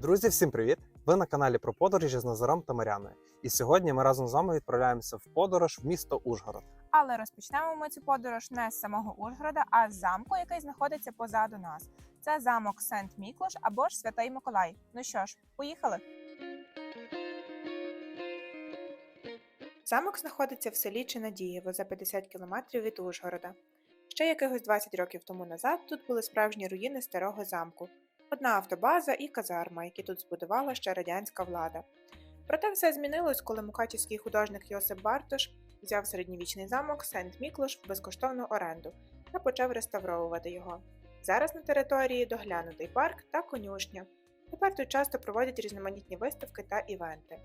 Друзі, всім привіт! Ви на каналі про подорожі з Назаром та Маряною. І сьогодні ми разом з вами відправляємося в подорож в місто Ужгород. Але розпочнемо ми цю подорож не з самого Ужгорода, а з замку, який знаходиться позаду нас. Це замок Сент Міклош або ж Святий Миколай. Ну що ж, поїхали. Замок знаходиться в селі Чинадієво за 50 кілометрів від Ужгорода. Ще якихось 20 років тому назад тут були справжні руїни старого замку, одна автобаза і казарма, які тут збудувала ще радянська влада. Проте все змінилось, коли мукачівський художник Йосип Бартош взяв середньовічний замок Сент Міклош в безкоштовну оренду та почав реставровувати його. Зараз на території доглянутий парк та конюшня. Тепер тут часто проводять різноманітні виставки та івенти.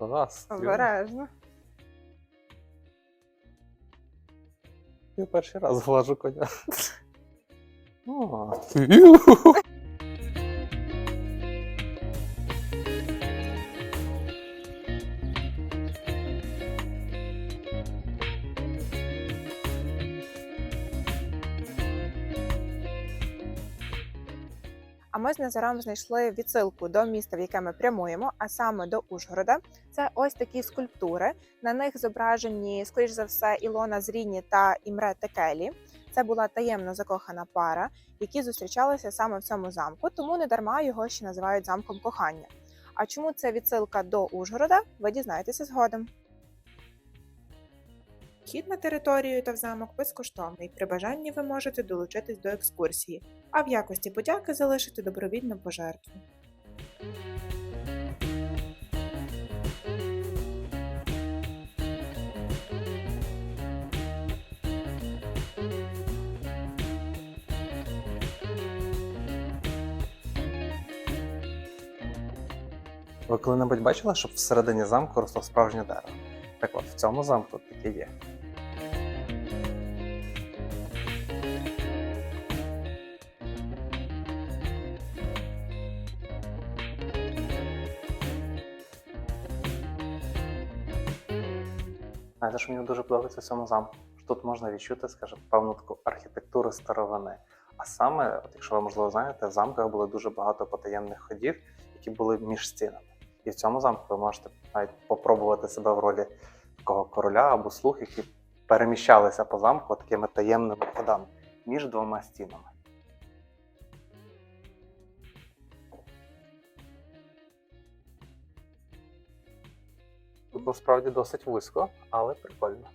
Раз. Обережно. Я перший раз глажу коня. О, А ми з Назаром знайшли відсилку до міста, в яке ми прямуємо, а саме до Ужгорода. Це ось такі скульптури. На них зображені, скоріш за все, Ілона Зріні та Імре Текелі. Це була таємно закохана пара, які зустрічалися саме в цьому замку, тому не дарма його ще називають замком кохання. А чому це відсилка до Ужгорода? Ви дізнаєтеся згодом. Вхід на територію та в замок безкоштовний. При бажанні ви можете долучитись до екскурсії, а в якості подяки залишити добровільну пожертву. Ви коли-небудь бачили, щоб всередині замку росло справжнє дерево? Так от, в цьому замку таке є. Знаєте, що мені дуже подобається в цьому замку? Що тут можна відчути, скажімо, певну таку архітектуру старовини. А саме, от якщо ви можливо знаєте, в замках було дуже багато потаємних ходів, які були між стінами. І в цьому замку ви можете навіть попробувати себе в ролі такого короля або слуг, які переміщалися по замку такими таємними ходами між двома стінами. Тут насправді досить вузько, але прикольно.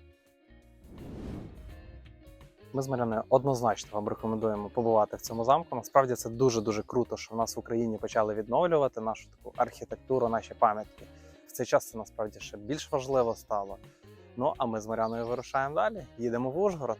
Ми з Маряною однозначно вам рекомендуємо побувати в цьому замку. Насправді це дуже-дуже круто, що в нас в Україні почали відновлювати нашу таку архітектуру, наші пам'ятки. В цей час це насправді ще більш важливо стало. Ну а ми з Маряною вирушаємо далі. Їдемо в Ужгород.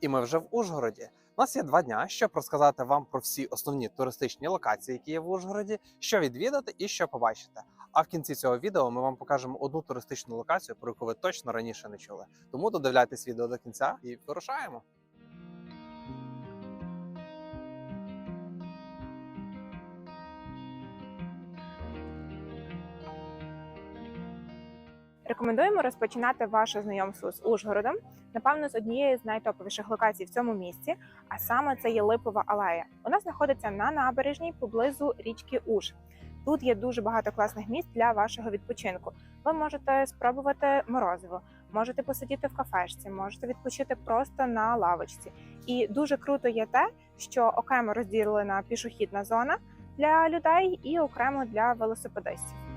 І ми вже в Ужгороді. У нас є два дня, щоб розказати вам про всі основні туристичні локації, які є в Ужгороді, що відвідати і що побачити. А в кінці цього відео ми вам покажемо одну туристичну локацію, про яку ви точно раніше не чули. Тому додивляйтесь відео до кінця і вирушаємо. Рекомендуємо розпочинати ваше знайомство з Ужгородом, напевно, з однієї з найтоповіших локацій в цьому місці, а саме це є Липова алея. Вона знаходиться на набережній поблизу річки Уж. Тут є дуже багато класних місць для вашого відпочинку. Ви можете спробувати морозиво, можете посидіти в кафешці, можете відпочити просто на лавочці. І дуже круто є те, що окремо розділена пішохідна зона для людей і окремо для велосипедистів.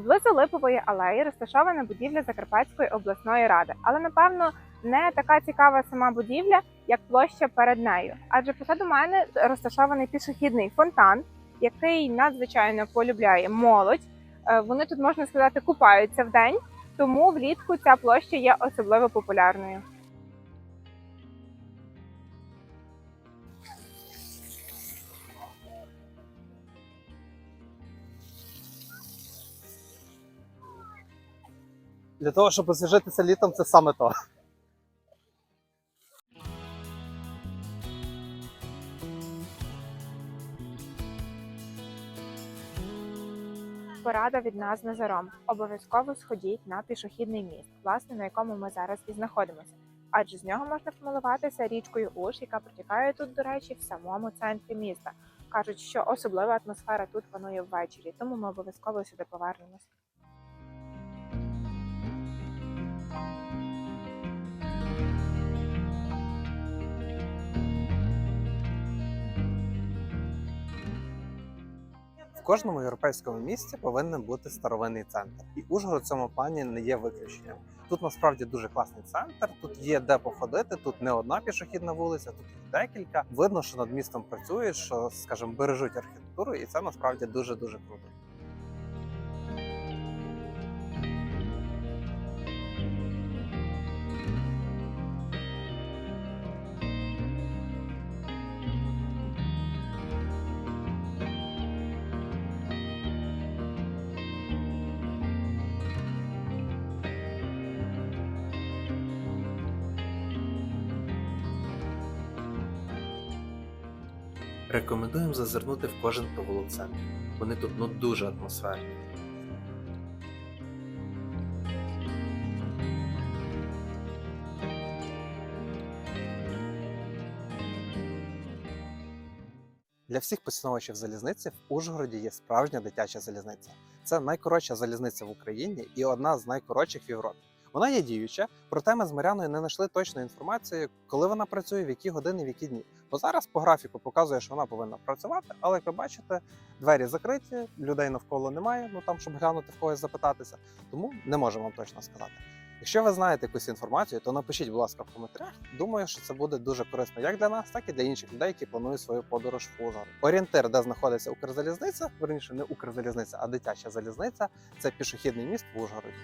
Поблизу Липової алеї розташована будівля Закарпатської обласної ради, але напевно не така цікава сама будівля, як площа перед нею. Адже позаду мене розташований пішохідний фонтан, який надзвичайно полюбляє молодь. Е, Вони тут можна сказати купаються в день, тому влітку ця площа є особливо популярною. Для того, щоб освіжитися літом, це саме то. Порада від нас Назаром. Обов'язково сходіть на пішохідний міст, власне, на якому ми зараз і знаходимося. Адже з нього можна помилуватися річкою Уж, яка протікає тут, до речі, в самому центрі міста. Кажуть, що особлива атмосфера тут панує ввечері, тому ми обов'язково сюди повернемось. Кожному європейському місті повинен бути старовинний центр, і Ужгород в цьому плані не є виключенням. Тут насправді дуже класний центр. Тут є де походити. Тут не одна пішохідна вулиця, тут декілька. Видно, що над містом працюють, що скажімо, бережуть архітектуру, і це насправді дуже дуже круто. Рекомендуємо зазирнути в кожен провулок. Вони тут ну дуже атмосферні. Для всіх поціновувачів залізниці в Ужгороді є справжня дитяча залізниця. Це найкоротша залізниця в Україні і одна з найкоротших в Європі. Вона є діюча, проте ми з Маряною не знайшли точної інформації, коли вона працює, в які години, в які дні. Бо зараз по графіку показує, що вона повинна працювати, але як ви бачите, двері закриті, людей навколо немає. Ну там, щоб глянути в когось запитатися, тому не можемо вам точно сказати. Якщо ви знаєте якусь інформацію, то напишіть, будь ласка, в коментарях. Думаю, що це буде дуже корисно як для нас, так і для інших людей, які планують свою подорож в Ужгород. Орієнтир, де знаходиться Укрзалізниця, верніше не Укрзалізниця, а дитяча залізниця це пішохідний міст в Ужгороді.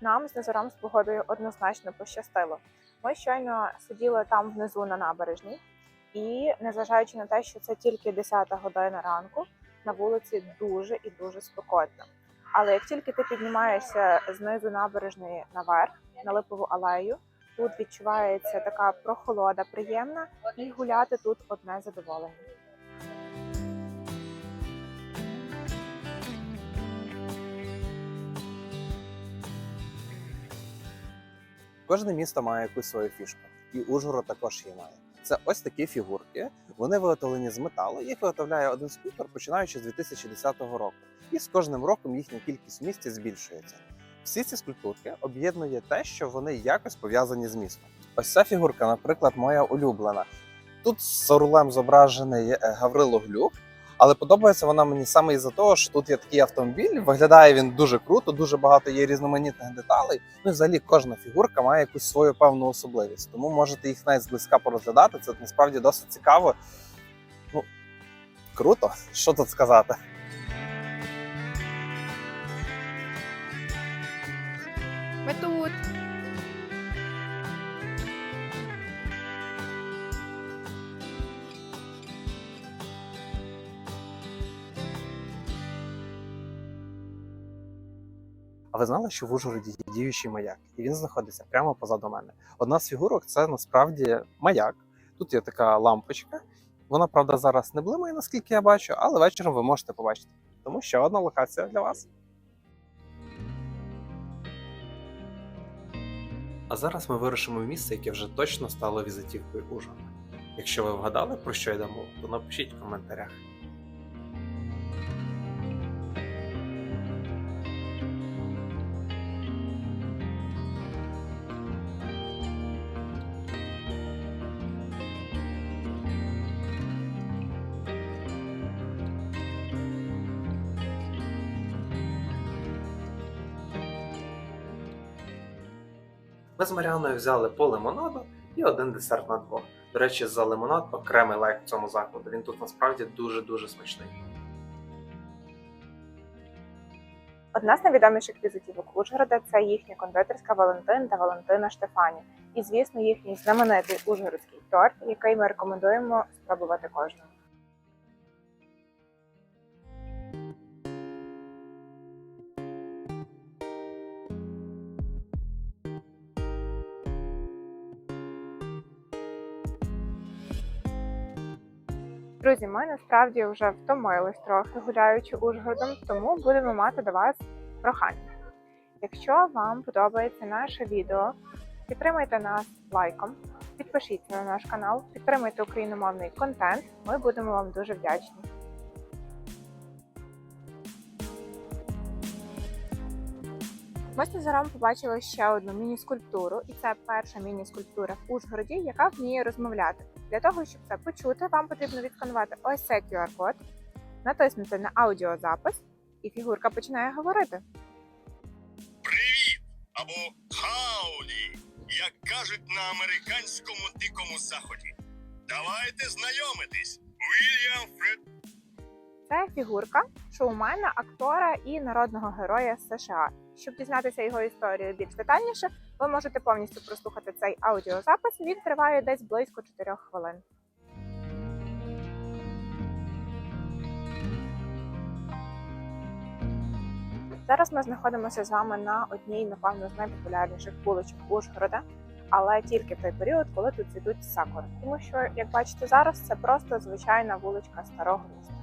Нам з Назаром з погодою однозначно пощастило. Ми щойно сиділи там внизу на набережній, і незважаючи на те, що це тільки 10 година ранку, на вулиці дуже і дуже спекотно. Але як тільки ти піднімаєшся знизу набережної наверх на липову алею, тут відчувається така прохолода приємна, і гуляти тут одне задоволення. Кожне місто має якусь свою фішку, і Ужгород також її має. Це ось такі фігурки. Вони виготовлені з металу. Їх виготовляє один скульптор, починаючи з 2010 року. І з кожним роком їхня кількість в місті збільшується. Всі ці скульптурки об'єднує те, що вони якось пов'язані з містом. Ось ця фігурка, наприклад, моя улюблена. Тут з орлем зображений е, Гаврило Глюк, але подобається вона мені саме із-за того, що тут є такий автомобіль. Виглядає він дуже круто, дуже багато є різноманітних деталей. Ну і взагалі кожна фігурка має якусь свою певну особливість. Тому можете їх навіть зблизька порозглядати. Це насправді досить цікаво. Ну круто, що тут сказати. Ми тут. А ви знали, що в Ужгороді є діючий маяк, і він знаходиться прямо позаду мене. Одна з фігурок це насправді маяк. Тут є така лампочка. Вона, правда, зараз не блимає, наскільки я бачу, але вечором ви можете побачити. Тому ще одна локація для вас. А зараз ми вирушимо в місце, яке вже точно стало візитівкою Ужгорода. Якщо ви вгадали, про що йде мова, то напишіть в коментарях. Ми з Маріаною взяли по лимонаду і один десерт на двох. До речі, за лимонад окремий лайк в цьому закладу. Він тут насправді дуже-дуже смачний. Одна з найвідоміших візитівок Ужгорода це їхня кондитерська Валентин та Валентина Штефані. І, звісно, їхній знаменитий ужгородський торт, який ми рекомендуємо спробувати кожному. Друзі, ми насправді вже втомились трохи гуляючи Ужгородом, тому будемо мати до вас прохання. Якщо вам подобається наше відео, підтримайте нас лайком, підпишіться на наш канал, підтримайте україномовний контент. Ми будемо вам дуже вдячні. Ми з Назаром побачили ще одну міні-скульптуру, і це перша міні-скульптура в Ужгороді, яка вміє розмовляти. Для того, щоб це почути, вам потрібно відсканувати ось цей QR-код, натиснути на аудіозапис, і фігурка починає говорити. Привіт! Або хауді, як кажуть на американському дикому заході. Давайте знайомитись. Вільям Фред. Це фігурка шоумена, актора і народного героя США. Щоб дізнатися його історію більш детальніше, ви можете повністю прослухати цей аудіозапис. Він триває десь близько 4 хвилин. Зараз ми знаходимося з вами на одній, напевно, з найпопулярніших вуличок Ужгорода, але тільки в той період, коли тут цвітуть сакури. Тому що, як бачите зараз, це просто звичайна вуличка старого міста.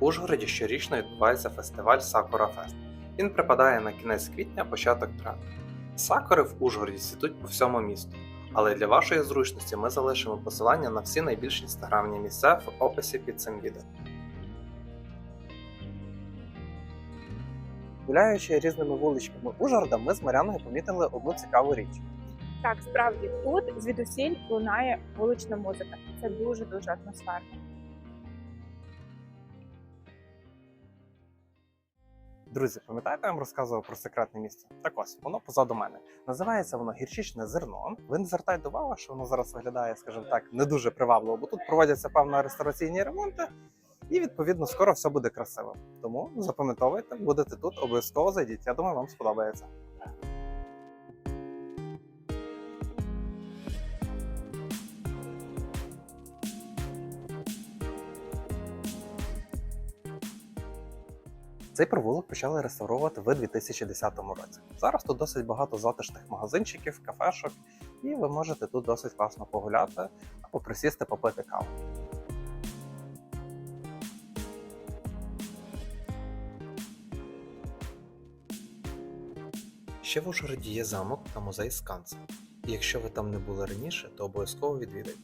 Ужгороді щорічно відбувається фестиваль Сакура Фест. Він припадає на кінець квітня, початок травня. Сакури в Ужгороді цвітуть по всьому місту. Але для вашої зручності ми залишимо посилання на всі найбільш інстаграмні місця в описі під цим відео. Гуляючи різними вуличками Ужгорода, ми з Маряною помітили одну цікаву річ. Так, справді тут звідусіль лунає вулична музика. Це дуже дуже атмосферно. Друзі, пам'ятаєте, я вам розказував про секретне місце? Так ось, воно позаду мене. Називається воно гірчичне зерно. Ви не звертайте увагу, що воно зараз виглядає, скажімо так, не дуже привабливо, бо тут проводяться певно реставраційні ремонти, і відповідно скоро все буде красиво. Тому запам'ятовуйте, будете тут, обов'язково зайдіть. Я думаю, вам сподобається. Цей провулок почали реставрувати в 2010 році. Зараз тут досить багато затишних магазинчиків, кафешок, і ви можете тут досить класно погуляти або присісти попити каву. Ще в Ужгороді є замок та музей Сканса. І якщо ви там не були раніше, то обов'язково відвідайте.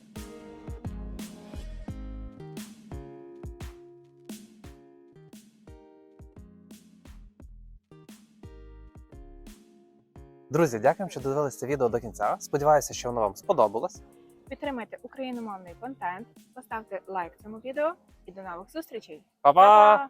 Друзі, дякуємо, що додивилися це відео до кінця. Сподіваюся, що воно вам сподобалось. Підтримайте україномовний контент, поставте лайк цьому відео і до нових зустрічей. Па-па! Па-па!